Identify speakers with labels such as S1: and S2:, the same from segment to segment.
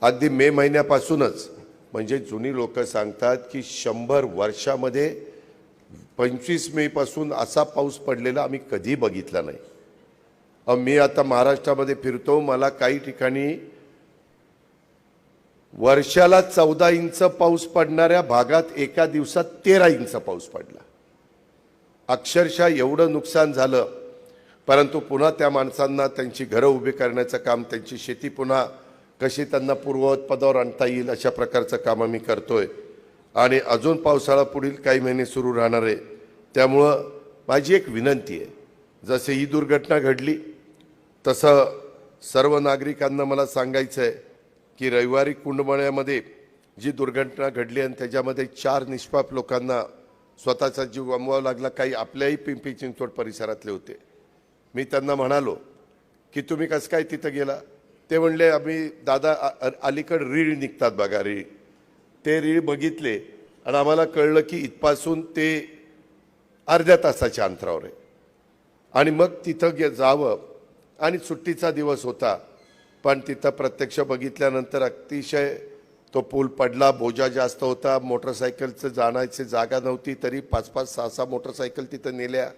S1: अगदी मे महिन्यापासूनच. म्हणजे जुनी लोक सांगतात की शंभर वर्षामध्ये पंचवीस मेपासून असा पाऊस पडलेला आम्ही कधी बघितला नाही. मी आता महाराष्ट्रामध्ये फिरतो मला काही ठिकाणी वर्षाला चौदा इंच पाऊस पडणाऱ्या भागात एका दिवसात तेरा इंच पाऊस पडला. अक्षरशः एवढं नुकसान झालं. परंतु पुन्हा त्या माणसांना त्यांची घरं उभी करण्याचं काम त्यांची शेती पुन्हा कशी त्यांना पूर्ववत पदावर आणता येईल अशा प्रकारचं काम आम्ही आहे आणि अजून पावसाळा पुढील काही महिने सुरू राहणार आहे. त्यामुळं माझी एक विनंती आहे. जसे ही दुर्घटना घडली तसं सर्व नागरिकांना मला सांगायचं आहे की रविवारी कुंडमळ्यामध्ये जी दुर्घटना घडली आणि त्याच्यामध्ये चार निष्पाप लोकांना स्वतःचा जीव गमवावा लागला काही आपल्याही पिंपरी चिंचवड परिसरातले होते. मी त्यांना म्हणालो की तुम्ही कसं काय तिथं गेला? ते म्हणले आम्ही दादा अलीकड रीळ निघतात बघा रीळ. ते रीळ बघितले आणि आम्हाला कळलं की इथपासून ते अर्ध्या तासाच्या अंतरावर आहे. आणि मग तिथं गे जावं. आणि सुट्टीचा दिवस होता. पण तिथं प्रत्यक्ष बघितल्यानंतर अतिशय तो पूल पडला बोजा जास्त होता मोटरसायकलचं जाण्याची जागा नव्हती तरी पाच पाच सहा सहा मोटरसायकल तिथं नेल्या.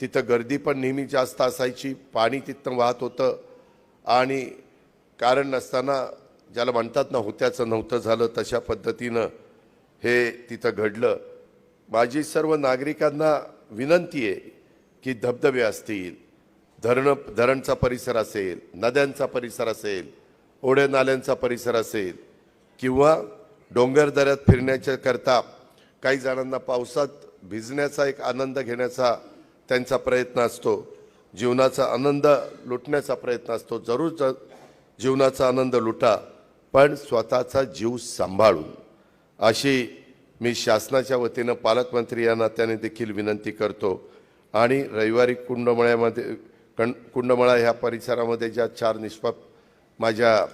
S1: तिथं गर्दी पण नेहमी जास्त असायची पाणी तिथं वाहत होतं. आणि कारण नसताना ज्याला म्हणतात ना होत्याचं नव्हतं झालं तशा पद्धतीनं हे तिथं घडलं. माझी सर्व नागरिकांना विनंती आहे की धबधबे असतील धरण धरणचा परिसर असेल नद्यांचा परिसर असेल ओढे नाल्यांचा परिसर असेल किंवा डोंगर दऱ्यात फिरण्याच्या करता काही जणांना पावसात भिजण्याचा एक आनंद घेण्याचा त्यांचा प्रयत्न असतो जीवनाचा आनंद लुटण्याचा प्रयत्न असतो. जरूर ज जीवनाचा आनंद लुटा पण स्वतःचा जीव सांभाळून. अशी मी शासनाच्या वतीनं पालकमंत्री या नात्याने देखील विनंती करतो. आणि रविवारी कुंडमळ्यामध्ये कण कुंडमळा ह्या परिसरामध्ये ज्या चार निष्पाप माझ्या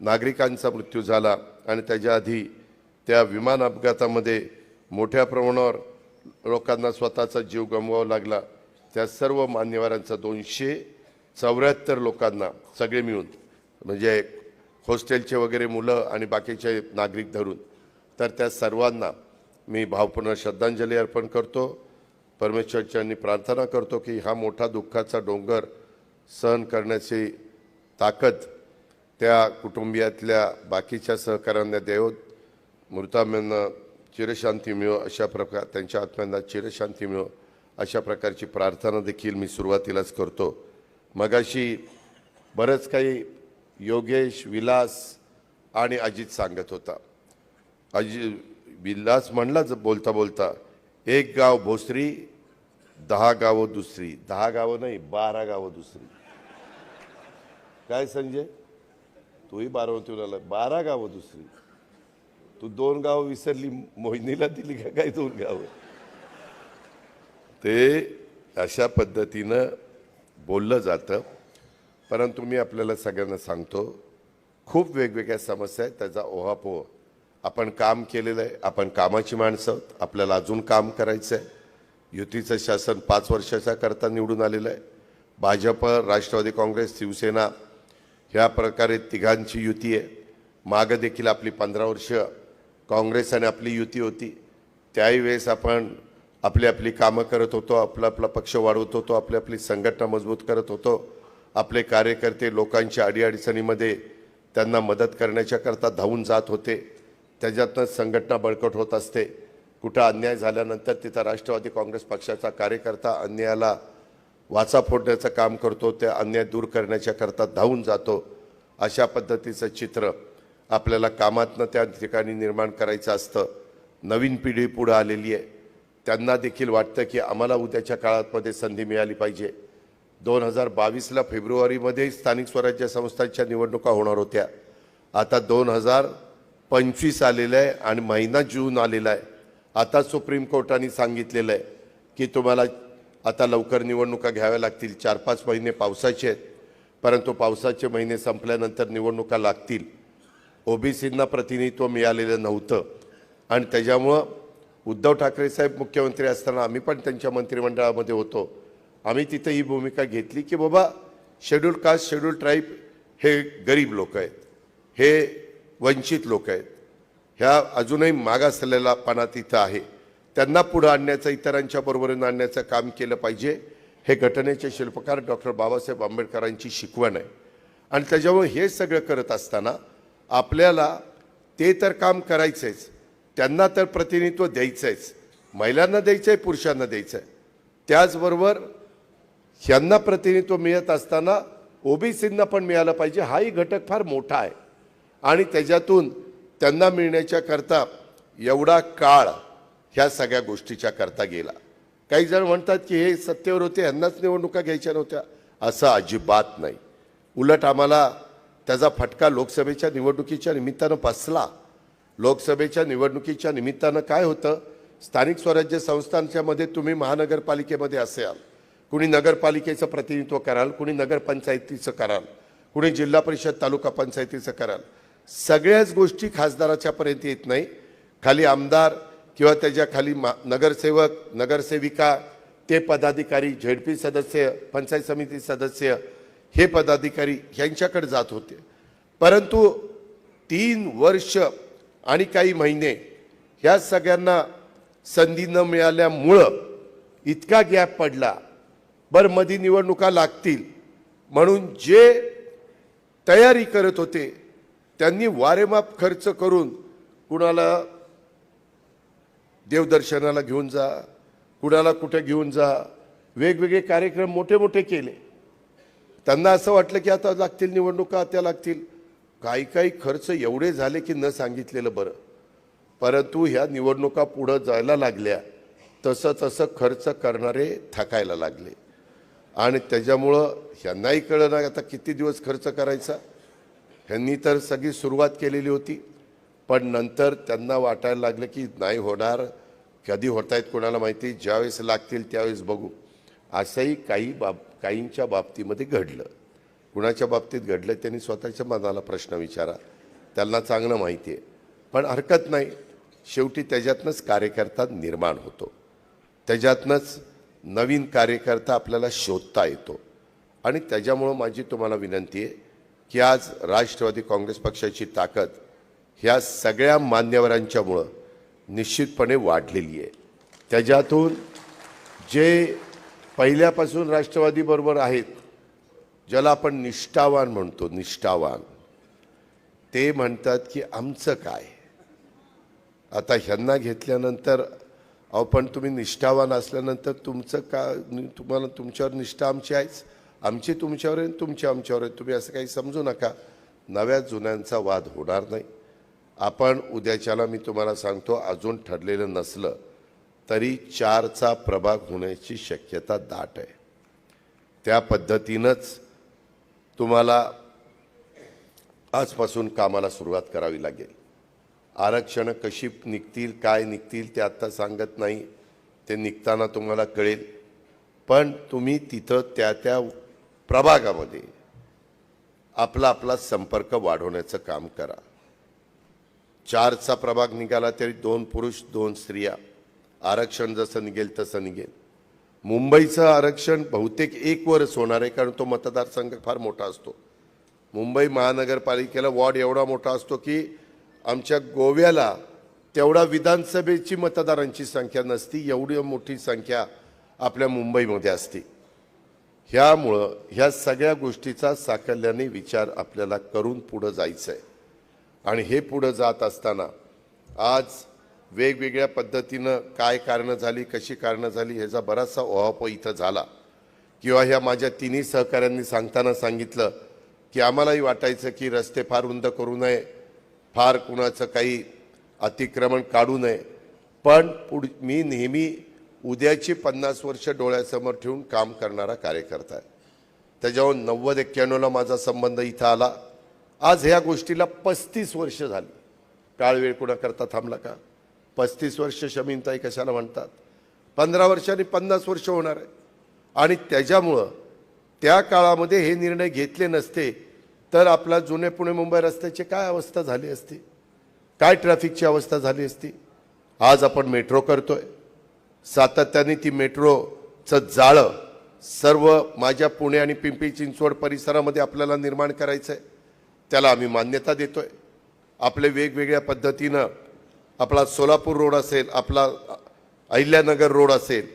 S1: नागरिकांचा मृत्यू झाला आणि त्याच्या आधी त्या विमान अपघातामध्ये मोठ्या प्रमाणावर लोकांना स्वतःचा जीव गमवावा लागला. त्या सर्व मान्यवरांचा दोनशे चौऱ्याहत्तर लोकांना सगळे मिळून म्हणजे हॉस्टेलचे वगैरे मुलं आणि बाकीचे नागरिक धरून. तर त्या सर्वांना मी भावपूर्ण श्रद्धांजली अर्पण करतो. परमेश्वरच्यांनी प्रार्थना करतो की हा मोठा दुःखाचा डोंगर सहन करण्याची ताकद त्या कुटुंबियातल्या बाकीच्या सहकाऱ्यांना देव मृतांना चिरशांती मिळो अशा प्रकार त्यांच्या आत्म्यांना चिरशांती मिळो अशा प्रकारची प्रार्थना देखील मी सुरुवातीलाच करतो. मगाशी बरंच काही योगेश विलास आणि अजित सांगत होता. अजि विलास म्हणलाच बोलता बोलता एक गाव भोसरी दहा गावं दुसरी. दहा गावं नाही बारा गावं दुसरी. काय संजय? तूही बारावती आला बारा गावं दुसरी. तू दोन गावं विसरली मोहिनीला दिली का? काय दोन गावं? ते अशा पद्धतीनं बोललं जातं. परंतु मी आपल्याला सगळ्यांना सांगतो खूप वेगवेगळ्या समस्या आहेत त्याचा ओहापोह. आपण काम केलेलं आहे आपण कामाची माणसं आहोत आपल्याला अजून काम करायचं आहे. युतीचं शासन पाच वर्षाच्या करता निवडून आलेलं आहे. भाजप राष्ट्रवादी काँग्रेस शिवसेना ह्या प्रकारे तिघांची युती आहे. मागं देखील आपली पंधरा वर्ष काँग्रेस आणि आपली युती होती. त्याही वेळेस आपण आपली आपली कामं करत होतो आपला आपला पक्ष वाढवत होतो आपली आपली संघटना मजबूत करत होतो. आपले कार्यकर्ते लोकांच्या अडीअडचणीमध्ये त्यांना मदत करण्याच्याकरता धावून जात होते. त्याच्यातनं संघटना बळकट होत असते. कुठं अन्याय झाल्यानंतर तिथं राष्ट्रवादी काँग्रेस पक्षाचा कार्यकर्ता अन्यायाला वाचा फोडण्याचं काम करतो त्या अन्याय दूर करण्याच्या करता धावून जातो. अशा पद्धतीचं चित्र आपल्याला कामातनं त्या ठिकाणी निर्माण करायचं असतं. नवीन पिढी पुढं आलेली आहे. त्यांना देखील वाटतं की आम्हाला उद्याच्या काळामध्ये संधी मिळाली पाहिजे. दोन हजार बावीसला फेब्रुवारीमध्ये स्थानिक स्वराज्य संस्थांच्या निवडणुका होणार होत्या. आता दोन हजार पंचवीस आलेलं आहे आणि महिना जून आलेला आहे. आता सुप्रीम कोर्टाने सांगितलेलं आहे की तुम्हाला आता लवकर निवडणुका घ्याव्या लागतील. चार पाच महिने पावसाचे आहेत. परंतु पावसाचे महिने संपल्यानंतर निवडणुका लागतील. ओबीसींना प्रतिनिधित्व मिळालेलं नव्हतं. आणि त्याच्यामुळं उद्धव ठाकरे साहेब मुख्यमंत्री असताना आम्ही पण त्यांच्या मंत्रिमंडळामध्ये होतो. आम्ही तिथं ही भूमिका घेतली की बाबा शेड्यूल कास्ट शेड्यूल ट्राईब हे गरीब लोक आहेत. हे वंचित लोक आहेत. ह्या अजूनही मागासलेला पणा तिथं आहे. त्यांना पुढं आणण्याचं इतरांच्या बरोबरीनं आणण्याचं काम केलं पाहिजे. हे घटनेचे शिल्पकार डॉक्टर बाबासाहेब आंबेडकरांची शिकवण आहे. आणि त्याच्यामुळे हे सगळं करत असताना आपल्याला ते तर काम करायचंच त्यांना तर प्रतिनिधित्व द्यायचंच महिलांना द्यायचं आहे पुरुषांना द्यायचं आहे त्याचबरोबर ह्यांना प्रतिनिधित्व मिळत असताना ओबीसींना पण मिळालं पाहिजे. हाही घटक फार मोठा आहे. आणि त्याच्यातून त्यांना मिळण्याच्या करता एवढा काळ ह्या सगळ्या गोष्टीच्या करता गेला. काही जण म्हणतात की हे सत्तेवर होते यांनाच निवडणुका घ्यायच्या नव्हत्या. असं अजिबात नाही. उलट आम्हाला त्याचा फटका लोकसभेच्या निवडणुकीच्या निमित्तानं बसला. लोकसभेच्या निवडणुकीच्या निमित्तानं काय होतं? स्थानिक स्वराज्य संस्थांच्यामध्ये तुम्ही महानगरपालिकेमध्ये असाल. कुणी नगरपालिकेचं प्रतिनिधित्व कराल कुणी नगरपंचायतीचं कराल कुणी जिल्हा परिषद तालुका पंचायतीचं कराल. सगळ्याच गोष्टी खासदाराच्या पर्यंत येत नाही. खाली आमदार किंवा त्याच्याखाली मा नगरसेवक नगरसेविका ते पदाधिकारी झेडपी सदस्य पंचायत समिती सदस्य हे पदाधिकारी ह्यांच्याकडे जात होते. परंतु तीन वर्ष आणि काही महिने ह्या सगळ्यांना संधी न मिळाल्यामुळं इतका गॅप पडला बरं निवडणुका लागतील. म्हणून जे तयारी करत होते त्यांनी वारेमाप खर्च करून कुणाला देवदर्शनाला घेऊन जा कुणाला कुठे घेऊन जा वेगवेगळे कार्यक्रम मोठे मोठे केले. त्यांना असं वाटलं की आता लागतील निवडणुका त्या लागतील. काही काही खर्च एवढे झाले की न सांगितलेलं बरं. परंतु ह्या निवडणुका पुढं जायला लागल्या. तसं तसं खर्च करणारे थकायला लागले. आणि त्याच्यामुळं ह्यांनाही कळलं ना आता किती दिवस खर्च करायचा. ह्यांनी तर सगळी सुरुवात केलेली होती पण नंतर त्यांना वाटायला लागलं की नाही होणार कधी होत आहेत कोणाला माहिती ज्यावेळेस लागतील त्यावेळेस बघू. असंही काही बाब काहींच्या बाबतीमध्ये घडलं. कुणाच्या बाबतीत घडलं त्यांनी स्वतःच्या मनाला प्रश्न विचारा. त्यांना चांगलं माहिती आहे. पण हरकत नाही. शेवटी त्याच्यातनंच कार्यकर्ता निर्माण होतो. त्याच्यातनंच नवीन कार्यकर्ता आपल्याला शोधता येतो. आणि त्याच्यामुळं माझी तुम्हाला विनंती आहे की आज राष्ट्रवादी काँग्रेस पक्षाची ताकद ह्या सगळ्या मान्यवरांच्यामुळं निश्चितपणे वाढलेली आहे. त्याच्यातून जे पहिल्यापासून राष्ट्रवादीबरोबर आहेत ज्याला आपण निष्ठावान म्हणतो निष्ठावान ते म्हणतात की आमचं काय? आता ह्यांना घेतल्यानंतर अहो पण तुम्ही निष्ठावान असल्यानंतर तुमचं का तुम्हाला तुमच्यावर निष्ठा आमची आहेच. आमची तुमच्यावर आहे तुमची आमच्यावर आहे. तुम्ही असं काही समजू नका. नव्या जुन्यांचा वाद होणार नाही. आपण उद्याच्याला मी तुम्हाला सांगतो अजून ठरलेलं नसलं तरी चारचा प्रभाग होण्याची शक्यता दाट आहे. त्या पद्धतीनंच तुम्हाला आजपासून कामाला सुरुवात करावी लागेल. आरक्षणं कशी निघतील काय निघतील ते आत्ता सांगत नाही. ते निघताना तुम्हाला कळेल. पण तुम्ही तिथं त्या त्या प्रभागामध्ये आपला आपला संपर्क वाढवण्याचं काम करा. चारचा प्रभाग निघाला तरी दोन पुरुष दोन स्त्रिया. आरक्षण जसं निघेल तसं निघेल. मुंबईचं आरक्षण बहुतेक एक वरच होणार आहे कारण तो मतदारसंघ फार मोठा असतो. मुंबई महानगरपालिकेला वॉर्ड एवढा मोठा असतो की आमच्या गोव्याला तेवढा विधानसभेची मतदारांची संख्या नसती एवढी मोठी संख्या आपल्या मुंबईमध्ये असते. ह्यामुळं ह्या सगळ्या गोष्टीचा साकल्याने विचार आपल्याला करून पुढं जायचं आहे आणि हे पुढं जात असताना आज वेगवेगळ्या पद्धतीनं काय कारणं झाली कशी कारणं झाली ह्याचा बराचसा ओहाप इथं झाला. किंवा ह्या माझ्या तिन्ही सहकाऱ्यांनी सांगताना सांगितलं की आम्हालाही वाटायचं की रस्ते फार रुंद करू नये फार कुणाचं काही अतिक्रमण काढू नये. पण पुढ मी नेहमी उद्याची पन्नास वर्ष डोळ्यासमोर ठेवून काम करणारा कार्यकर्ता आहे. त्याच्यावर नव्वद एक्क्याण्णवला माझा संबंध इथं आला. आज ह्या गोष्टीला पस्तीस वर्ष झाली. काळवेळ कुणाकरता थांबला का? पस्तीस वर्ष शमीनताई कशाला म्हणतात? पंधरा वर्षांनी पन्नास वर्ष होणार आहे. आणि त्याच्यामुळं त्या काळामध्ये हे निर्णय घेतले नसते तर आपला जुने पुणे मुंबई रस्त्याची काय अवस्था झाली असती? काय ट्रॅफिकची अवस्था झाली असती? आज आपण मेट्रो करतोय. सातत्याने ती मेट्रोचं जाळं सर्व माझ्या पुणे आणि पिंपरी चिंचवड परिसरामध्ये आपल्याला निर्माण करायचं आहे त्याला आम्ही मान्यता देतोय. आपले वेगवेगळ्या पद्धतीनं आपला सोलापूर रोड असेल आपला अहिल्यानगर रोड असेल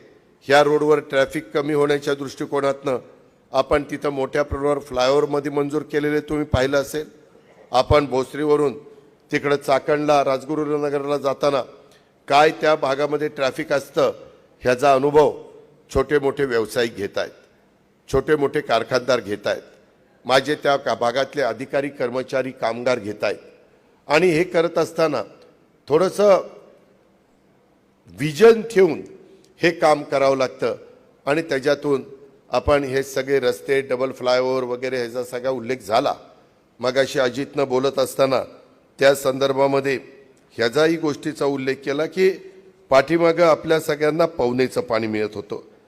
S1: ह्या रोडवर ट्रॅफिक कमी होण्याच्या दृष्टिकोनातनं आपण तिथं मोठ्या प्रमाणावर फ्लायओव्हरमध्ये मंजूर केलेले तुम्ही पाहिलं असेल. आपण भोसरीवरून तिकडं चाकणला राजगुरुनगरला जाताना काय त्या भागामध्ये ट्रॅफिक असतं ह्याचा अनुभव छोटे मोठे व्यावसायिक घेत आहेत. छोटे मोठे कारखानदार घेत आहेत. माझे त्या का- भागातले अधिकारी कर्मचारी कामगार घेत आहेत. आणि हे करत असताना थोडंसं विजन ठेवून हे काम करावं लागतं आणि त्याच्यातून आपण हे सगळे रस्ते डबल फ्लायओव्हर वगैरे ह्याचा सगळा उल्लेख झाला. मगाशी अजितनं बोलत असताना त्या संदर्भामध्ये ह्याचाही गोष्टीचा उल्लेख केला की पाठीमागं आपल्या सगळ्यांना पवनेचं पाणी मिळत होतं.